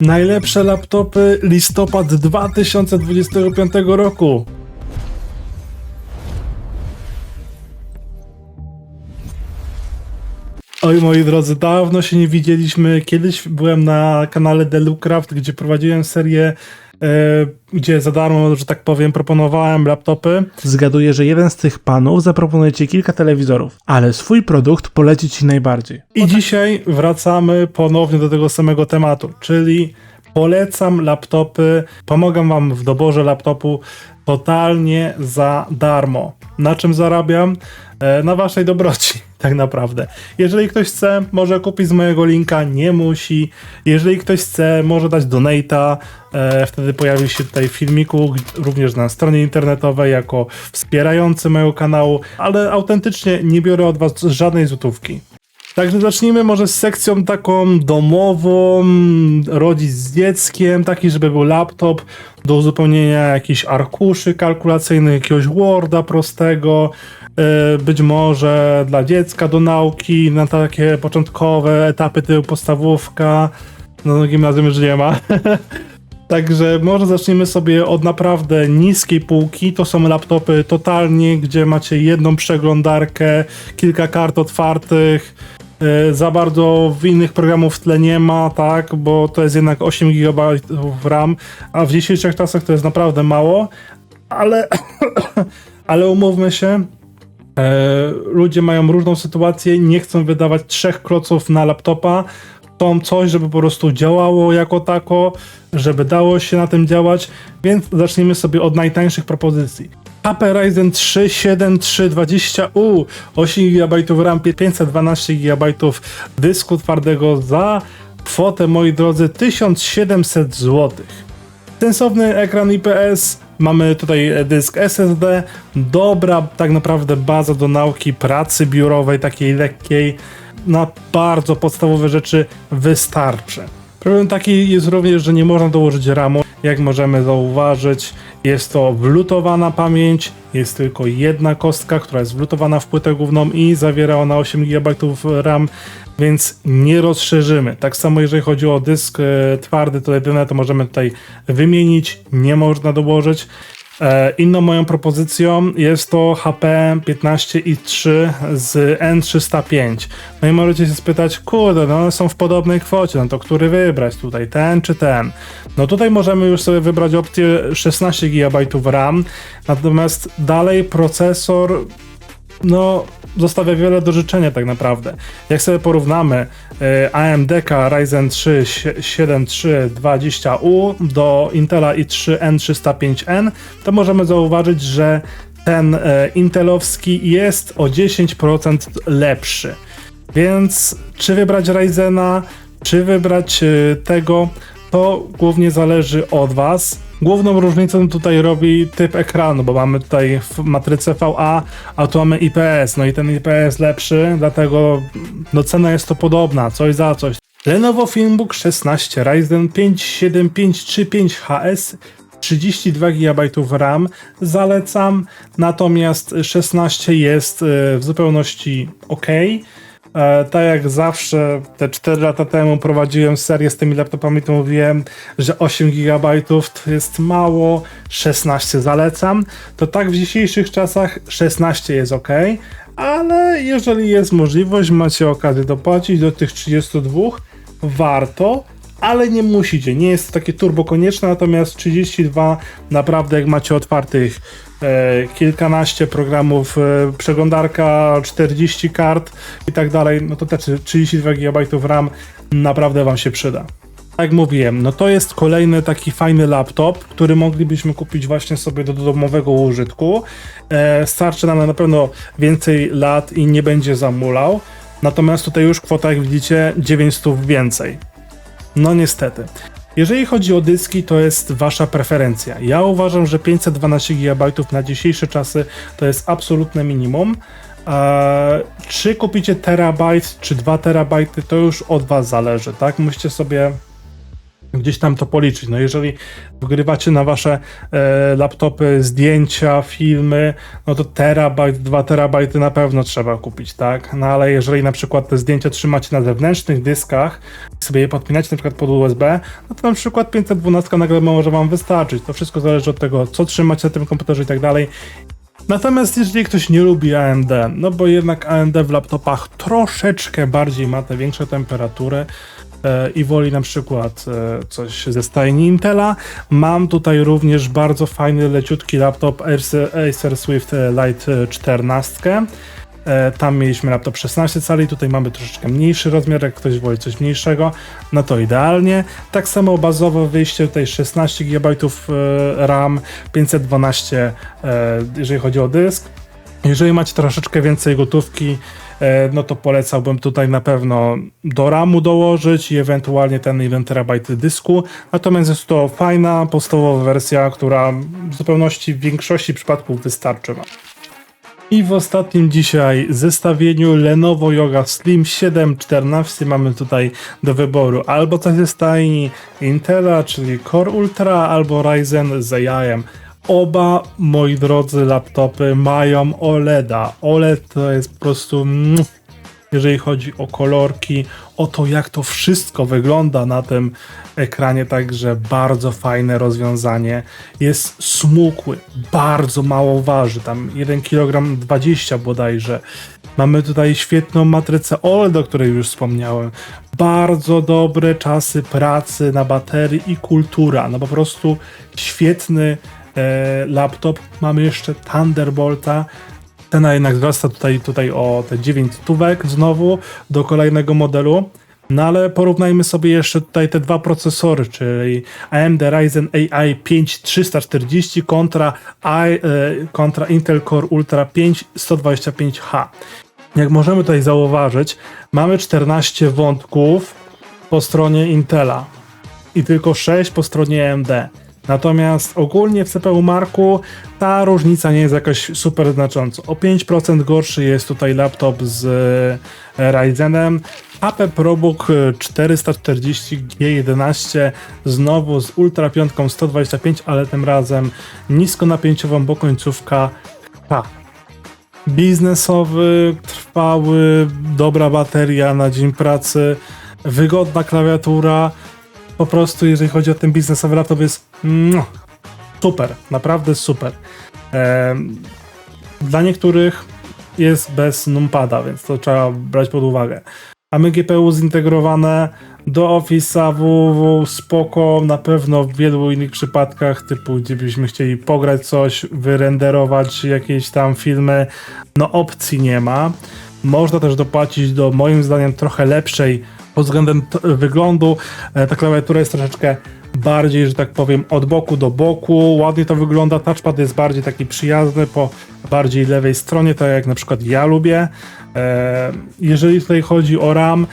Najlepsze laptopy listopad 2025 roku. Oj moi drodzy, dawno się nie widzieliśmy. Kiedyś byłem na kanale Delucraft, gdzie prowadziłem serię, gdzie za darmo, że tak powiem, proponowałem laptopy. Zgaduję, że jeden z tych panów zaproponuje ci kilka telewizorów, ale swój produkt poleci ci najbardziej. I dzisiaj wracamy ponownie do tego samego tematu, czyli polecam laptopy, pomagam wam w doborze laptopu totalnie za darmo. Na czym zarabiam? E, Na waszej dobroci, tak naprawdę. Jeżeli ktoś chce, może kupić z mojego linka, nie musi. Jeżeli ktoś chce, może dać donata, e, wtedy pojawi się tutaj w filmiku, również na stronie internetowej, jako wspierający mojego kanału, ale autentycznie nie biorę od was żadnej złotówki. Także zacznijmy może z sekcją taką domową, rodzic z dzieckiem, taki, żeby był laptop do uzupełnienia jakichś arkuszy kalkulacyjnych, jakiegoś Worda prostego, e, być może dla dziecka do nauki, na takie początkowe etapy typu podstawówka, no gimnazjum już nie ma. Także może zaczniemy sobie od naprawdę niskiej półki. To są laptopy totalnie, gdzie macie jedną przeglądarkę, kilka kart otwartych. E, Za bardzo w innych programów w tle nie ma, tak, bo to jest jednak 8 GB RAM, a w dzisiejszych czasach to jest naprawdę mało, ale, ale umówmy się, E, ludzie mają różną sytuację, nie chcą wydawać trzech kloców na laptopa. Chcą coś, żeby po prostu działało jako tako, żeby dało się na tym działać, więc zacznijmy sobie od najtańszych propozycji. HP Ryzen 3 7320U 8 GB RAM, 512 GB dysku twardego za kwotę, moi drodzy, 1700 zł. Sensowny ekran IPS, mamy tutaj dysk SSD, dobra tak naprawdę baza do nauki pracy biurowej, takiej lekkiej, na bardzo podstawowe rzeczy wystarczy. Problem taki jest również, że nie można dołożyć RAMu. Jak możemy zauważyć, jest to wlutowana pamięć, jest tylko jedna kostka, która jest wlutowana w płytę główną i zawiera ona 8 GB RAM, więc nie rozszerzymy. Tak samo jeżeli chodzi o dysk e, twardy, to jedyne to możemy tutaj wymienić, nie można dołożyć. E, inną moją propozycją jest to HP 15i3 z N305. No i możecie się spytać, kurde, no one są w podobnej kwocie, no to który wybrać tutaj, ten czy ten? No tutaj możemy już sobie wybrać opcję 16 GB RAM, natomiast dalej procesor no, zostawia wiele do życzenia tak naprawdę. Jak sobie porównamy e, AMD Ryzen 3 7320U do Intela i3 N305N, to możemy zauważyć, że ten e, intelowski jest o 10% lepszy. Więc czy wybrać Ryzena, czy wybrać e, tego, to głównie zależy od Was. Główną różnicą tutaj robi typ ekranu, bo mamy tutaj matrycę VA, a tu mamy IPS. No i ten IPS lepszy, dlatego no cena jest to podobna, coś za coś. Lenovo Filmbook 16 Ryzen 5 7535HS 32 GB RAM zalecam, natomiast 16 jest e, w zupełności ok. E, tak jak zawsze, te 4 lata temu prowadziłem serię z tymi laptopami, to mówiłem, że 8 GB to jest mało, 16 zalecam. To tak w dzisiejszych czasach 16 jest ok, ale jeżeli jest możliwość, macie okazję dopłacić do tych 32, warto, ale nie musicie. Nie jest to takie turbo konieczne, natomiast 32 naprawdę jak macie otwartych kilkanaście programów, e, przeglądarka, 40 kart i tak dalej, no to te 32 GB RAM naprawdę wam się przyda. Tak mówiłem, no to jest kolejny taki fajny laptop, który moglibyśmy kupić właśnie sobie do domowego użytku. E, starczy nam na pewno więcej lat i nie będzie zamulał. Natomiast tutaj już kwota, jak widzicie, 900 więcej. No niestety. Jeżeli chodzi o dyski, to jest wasza preferencja. Ja uważam, że 512 GB na dzisiejsze czasy to jest absolutne minimum. Eee, czy kupicie terabajt, czy 2 terabajty, to już od was zależy, tak? Musicie sobie gdzieś tam to policzyć. No jeżeli wgrywacie na wasze e, laptopy zdjęcia, filmy, no to terabajt, dwa terabajty na pewno trzeba kupić, tak? No ale jeżeli na przykład te zdjęcia trzymacie na zewnętrznych dyskach, sobie je podpinacie na przykład pod USB, no to na przykład 512 nagle może wam wystarczyć. To wszystko zależy od tego, co trzymacie na tym komputerze i tak dalej. Natomiast jeżeli ktoś nie lubi AMD, no bo jednak AMD w laptopach troszeczkę bardziej ma te większe temperatury, i woli na przykład e, coś ze stajni Intela. Mam tutaj również bardzo fajny, leciutki laptop Acer, Swift Lite 14. E, Tam mieliśmy laptop 16 cali, tutaj mamy troszeczkę mniejszy rozmiar, jak ktoś woli coś mniejszego, no to idealnie. Tak samo bazowe wyjście tutaj 16 GB e, RAM, 512 e, jeżeli chodzi o dysk. Jeżeli macie troszeczkę więcej gotówki, e, no to polecałbym tutaj na pewno do RAMu dołożyć i ewentualnie ten 1 TB dysku. Natomiast jest to fajna, podstawowa wersja, która w zupełności w większości przypadków wystarczy wam. I w ostatnim dzisiaj zestawieniu Lenovo Yoga Slim 714 mamy tutaj do wyboru albo coś ze stajni Intela, czyli Core Ultra, albo Ryzen z AI-em. Oba, moi drodzy, laptopy mają OLEDa. OLED to jest po prostu... mm, jeżeli chodzi o kolorki, o to jak to wszystko wygląda na tym ekranie, także bardzo fajne rozwiązanie. Jest smukły, bardzo mało waży, tam 1 kg 20 bodajże. Mamy tutaj świetną matrycę OLED, o której już wspomniałem. Bardzo dobre czasy pracy na baterii i kultura. No po prostu świetny laptop. Mamy jeszcze Thunderbolta, Cena jednak wzrasta tutaj, tutaj o te 9 stówek znowu do kolejnego modelu. No ale porównajmy sobie jeszcze tutaj te dwa procesory, czyli AMD Ryzen AI 5 340 kontra, i, e, kontra Intel Core Ultra 5 125H. Jak możemy tutaj zauważyć, mamy 14 wątków po stronie Intela i tylko 6 po stronie AMD. Natomiast ogólnie w CPU Marku ta różnica nie jest jakoś super znacząca. O 5% gorszy jest tutaj laptop z e, Ryzenem. HP ProBook 440G11 znowu z Ultra 5 125, ale tym razem niskonapięciową, bo końcówka H. Biznesowy, trwały, dobra bateria na dzień pracy, wygodna klawiatura. Po prostu, jeżeli chodzi o ten biznesowy laptop, jest mm, super, naprawdę super. Dla niektórych jest bez numpada, więc to trzeba brać pod uwagę. Mamy GPU zintegrowane do Office'a, www, spoko, na pewno w wielu innych przypadkach, typu gdzie byśmy chcieli pograć coś, wyrenderować jakieś tam filmy, no opcji nie ma. Można też dopłacić do moim zdaniem trochę lepszej pod względem wyglądu. E, Ta klawiatura jest troszeczkę bardziej, że tak powiem, od boku do boku. Ładnie to wygląda. Touchpad jest bardziej taki przyjazny po bardziej lewej stronie, tak jak na przykład ja lubię. E, Jeżeli tutaj chodzi o RAM,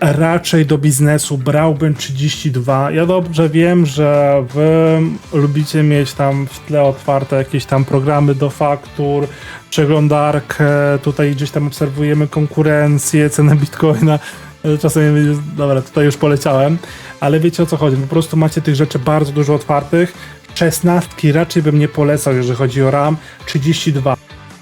raczej do biznesu brałbym 32. Ja dobrze wiem, że wy lubicie mieć tam w tle otwarte jakieś tam programy do faktur, przeglądarkę, tutaj gdzieś tam obserwujemy konkurencję, cenę bitcoina. Czasem, dobra, tutaj już poleciałem, ale wiecie o co chodzi. Po prostu macie tych rzeczy bardzo dużo otwartych. 16 raczej bym nie polecał, jeżeli chodzi o RAM. 32.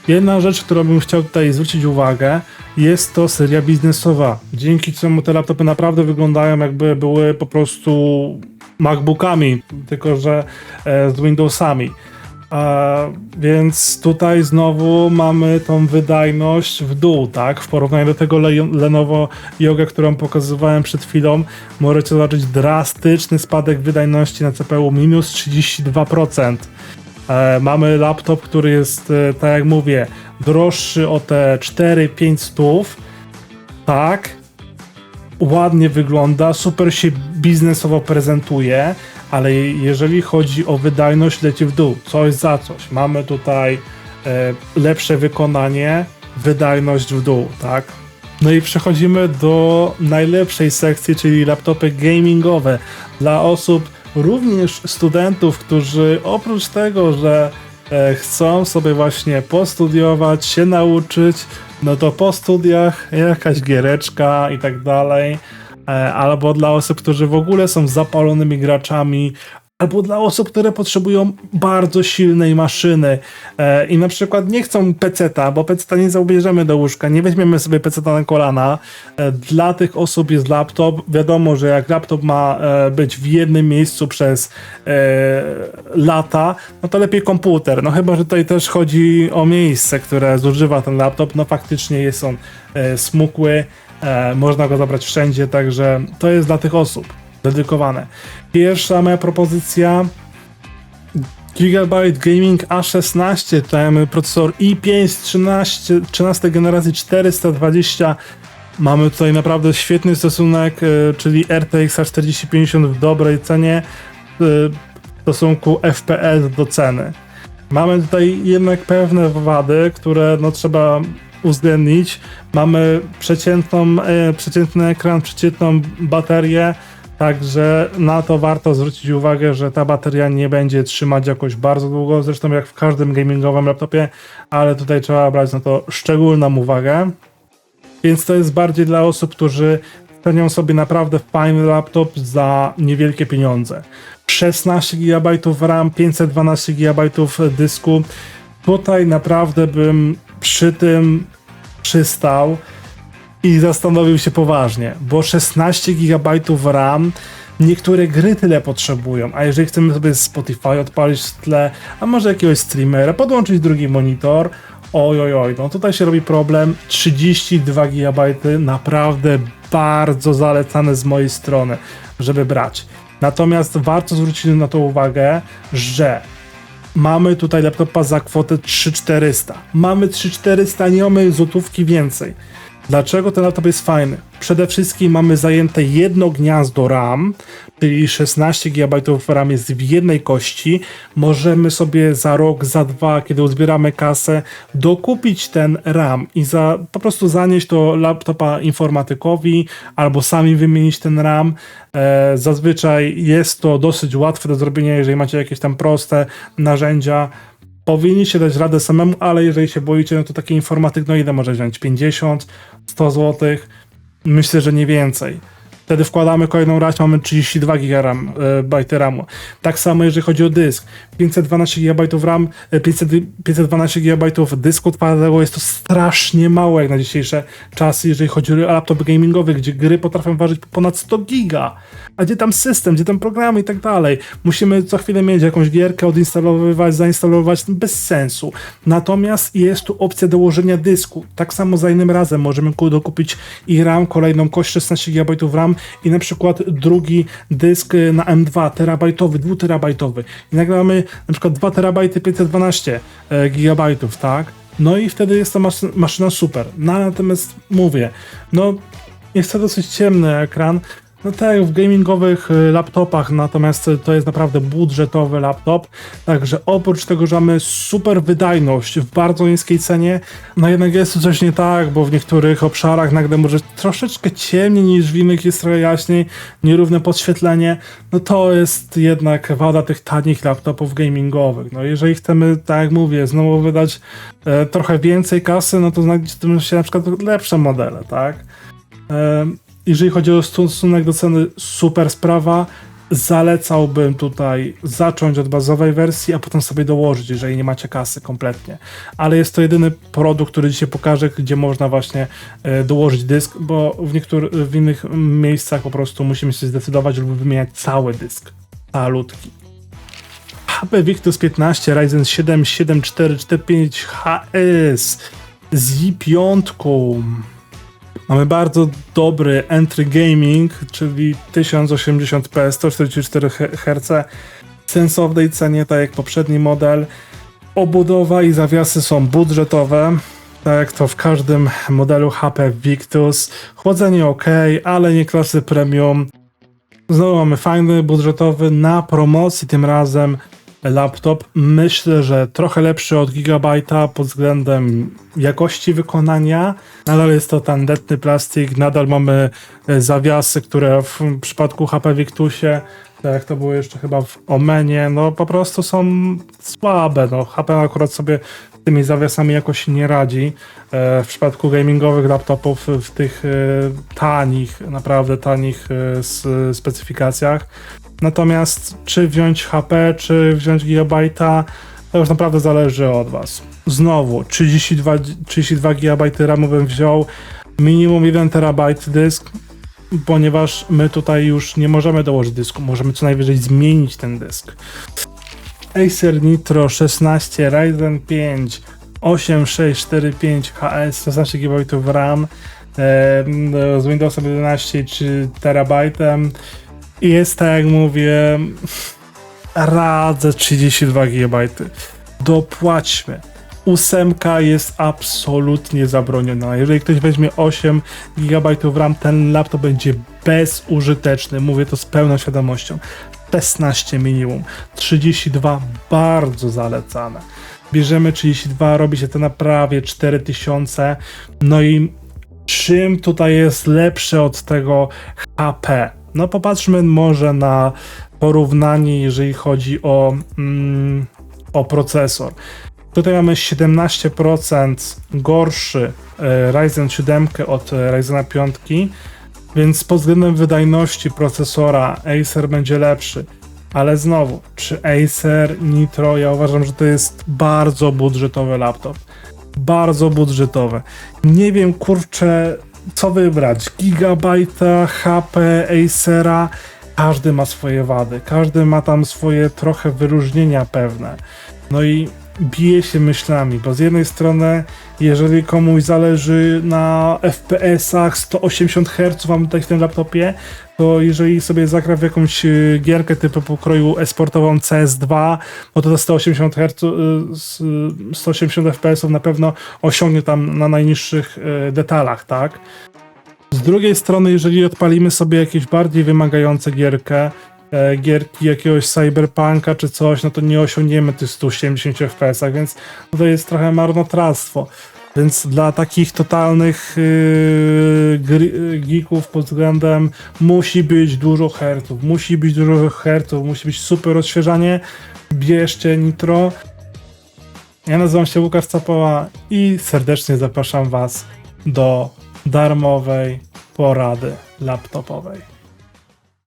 Jedna rzecz, którą bym chciał tutaj zwrócić uwagę, jest to seria biznesowa. Dzięki czemu te laptopy naprawdę wyglądają jakby były po prostu MacBookami, tylko że e, z Windowsami. A, więc tutaj znowu mamy tą wydajność w dół, tak? W porównaniu do tego Le Lenovo Yoga, którą pokazywałem przed chwilą, możecie zobaczyć drastyczny spadek wydajności na CPU, minus 32%. E, mamy laptop, który jest, e, tak jak mówię, droższy o te 4-5 stów. Tak, ładnie wygląda, super się biznesowo prezentuje, ale jeżeli chodzi o wydajność, leci w dół. Coś za coś. Mamy tutaj e, lepsze wykonanie, wydajność w dół, tak? No i przechodzimy do najlepszej sekcji, czyli laptopy gamingowe dla osób, również studentów, którzy oprócz tego, że e, chcą sobie właśnie postudiować, się nauczyć, no to po studiach jakaś giereczka i tak dalej. E, albo dla osób, którzy w ogóle są zapalonymi graczami, albo dla osób, które potrzebują bardzo silnej maszyny e, i na przykład nie chcą peceta, bo peceta nie zaubierzemy do łóżka, nie weźmiemy sobie peceta na kolana. E, dla tych osób jest laptop. Wiadomo, że jak laptop ma być w jednym miejscu przez lata, no to lepiej komputer. No chyba, że tutaj też chodzi o miejsce, które zużywa ten laptop. No faktycznie jest on smukły, e, można go zabrać wszędzie, także to jest dla tych osób dedykowane. Pierwsza moja propozycja Gigabyte Gaming A16, tutaj mamy procesor i5 13, 13 generacji 420 Mamy tutaj naprawdę świetny stosunek, e, czyli RTX 4050 w dobrej cenie e, w stosunku FPS do ceny. Mamy tutaj jednak pewne wady, które no, trzeba uwzględnić. Mamy przeciętną, e, przeciętny ekran, przeciętną baterię, Także na to warto zwrócić uwagę, że ta bateria nie będzie trzymać jakoś bardzo długo, zresztą jak w każdym gamingowym laptopie, ale tutaj trzeba brać na to szczególną uwagę. Więc to jest bardziej dla osób, którzy cenią sobie naprawdę fajny laptop za niewielkie pieniądze. 16 GB RAM, 512 GB dysku. Tutaj naprawdę bym przy tym przystał i zastanowił się poważnie, bo 16 GB RAM niektóre gry tyle potrzebują, a jeżeli chcemy sobie Spotify odpalić w tle, a może jakiegoś streamera, podłączyć drugi monitor, oj, oj, oj, no tutaj się robi problem, 32 GB naprawdę bardzo zalecane z mojej strony, żeby brać. Natomiast warto zwrócić na to uwagę, że mamy tutaj laptopa za kwotę 3400. Mamy 3400, nie mamy złotówki więcej. Dlaczego ten laptop jest fajny? Przede wszystkim mamy zajęte jedno gniazdo RAM, czyli 16 GB RAM jest w jednej kości. Możemy sobie za rok, za dwa, kiedy uzbieramy kasę, dokupić ten RAM i za, po prostu zanieść to laptopa informatykowi albo sami wymienić ten RAM. E, zazwyczaj jest to dosyć łatwe do zrobienia, jeżeli macie jakieś tam proste narzędzia powinniście dać radę samemu, ale jeżeli się boicie, no to taki informatyk, no ile może wziąć? 50, 100 zł? Myślę, że nie więcej. Wtedy wkładamy kolejną rać, mamy 32 GB RAM, e, RAMu. Tak samo jeżeli chodzi o dysk. 512 GB RAM, 500, 512 GB dysku twardego jest to strasznie mało jak na dzisiejsze czasy, jeżeli chodzi o laptop gamingowy, gdzie gry potrafią ważyć ponad 100 giga. A gdzie tam system, gdzie tam programy i tak dalej. Musimy co chwilę mieć jakąś gierkę, odinstalowywać, zainstalować, bez sensu. Natomiast jest tu opcja dołożenia dysku. Tak samo za innym razem możemy dokupić i RAM, kolejną kość 16 GB RAM i na przykład drugi dysk na M2 terabajtowy, 2 terabajtowy. I nagle mamy na przykład 2 terabajty 512 e, gigabajtów, tak? No i wtedy jest ta maszyna super. No, natomiast mówię, no jest to dosyć ciemny ekran, no tak, w gamingowych y, laptopach, natomiast to jest naprawdę budżetowy laptop, także oprócz tego, że mamy super wydajność w bardzo niskiej cenie, no jednak jest tu coś nie tak, bo w niektórych obszarach nagle może troszeczkę ciemniej niż w innych jest trochę jaśniej, nierówne podświetlenie, no to jest jednak wada tych tanich laptopów gamingowych. No jeżeli chcemy, tak jak mówię, znowu wydać e, trochę więcej kasy, no to znajdziemy się na przykład lepsze modele, tak? E, jeżeli chodzi o stosunek do ceny, super sprawa. Zalecałbym tutaj zacząć od bazowej wersji, a potem sobie dołożyć, jeżeli nie macie kasy kompletnie. Ale jest to jedyny produkt, który dzisiaj pokażę, gdzie można właśnie e, dołożyć dysk, bo w niektórych, w innych miejscach po prostu musimy się zdecydować, żeby wymieniać cały dysk. Calutki. HP Victus 15 Ryzen 7 7445 HS z i5 Mamy bardzo dobry entry gaming, czyli 1080p, 144 Hz, sensownej cenie, tak jak poprzedni model. Obudowa i zawiasy są budżetowe, tak jak to w każdym modelu HP Victus. Chłodzenie ok, ale nie klasy premium. Znowu mamy fajny, budżetowy, na promocji tym razem laptop. Myślę, że trochę lepszy od Gigabyte'a pod względem jakości wykonania. Nadal jest to tandetny plastik, nadal mamy e, zawiasy, które w przypadku HP Victusie tak jak to było jeszcze chyba w Omenie, no po prostu są słabe. No, HP akurat sobie tymi zawiasami jakoś nie radzi. E, w przypadku gamingowych laptopów w tych e, tanich, naprawdę tanich specyfikacjach. Natomiast czy wziąć HP, czy wziąć gigabajta, to już naprawdę zależy od Was. Znowu, 32, 32 GB RAMu bym wziął, minimum 1 terabajt dysk, ponieważ my tutaj już nie możemy dołożyć dysku, możemy co najwyżej zmienić ten dysk. Acer Nitro 16 Ryzen 5 8645 HS 16 GB RAM z Windowsem 11 czy terabajtem jest tak jak mówię radzę 32 GB dopłaćmy ósemka jest absolutnie zabroniona. Jeżeli ktoś weźmie 8 GB RAM, ten laptop będzie bezużyteczny. Mówię to z pełną świadomością. 16 minimum, 32 bardzo zalecane. Bierzemy 32, robi się to na prawie 4000. No i czym tutaj jest lepsze od tego HP? No popatrzmy może na porównanie, jeżeli chodzi o, mm, o procesor. Tutaj mamy 17% gorszy e, Ryzen 7 od e, Ryzena 5, więc pod względem wydajności procesora Acer będzie lepszy. Ale znowu, czy Acer Nitro? Ja uważam, że to jest bardzo budżetowy laptop. Bardzo budżetowy. Nie wiem, kurczę, co wybrać. Gigabajta, HP, Acera. Każdy ma swoje wady. Każdy ma tam swoje trochę wyróżnienia pewne. No i bije się myślami, bo z jednej strony, jeżeli komuś zależy na FPS-ach 180 Hz, mam tutaj w tym laptopie, to jeżeli sobie zagra w jakąś y, gierkę typu pokroju esportową CS2, no to te 180 Hz, y, 180 FPS na pewno osiągnie tam na najniższych y, detalach, tak? Z drugiej strony, jeżeli odpalimy sobie jakieś bardziej wymagające gierkę, e, gierki jakiegoś cyberpunka czy coś, no to nie osiągniemy tych 180 fps, więc to jest trochę marnotrawstwo. Więc dla takich totalnych yy, geeków pod względem musi być dużo herców, musi być dużo herców, musi być super odświeżanie. Bierzcie Nitro. Ja nazywam się Łukasz Capoła i serdecznie zapraszam Was do darmowej porady laptopowej.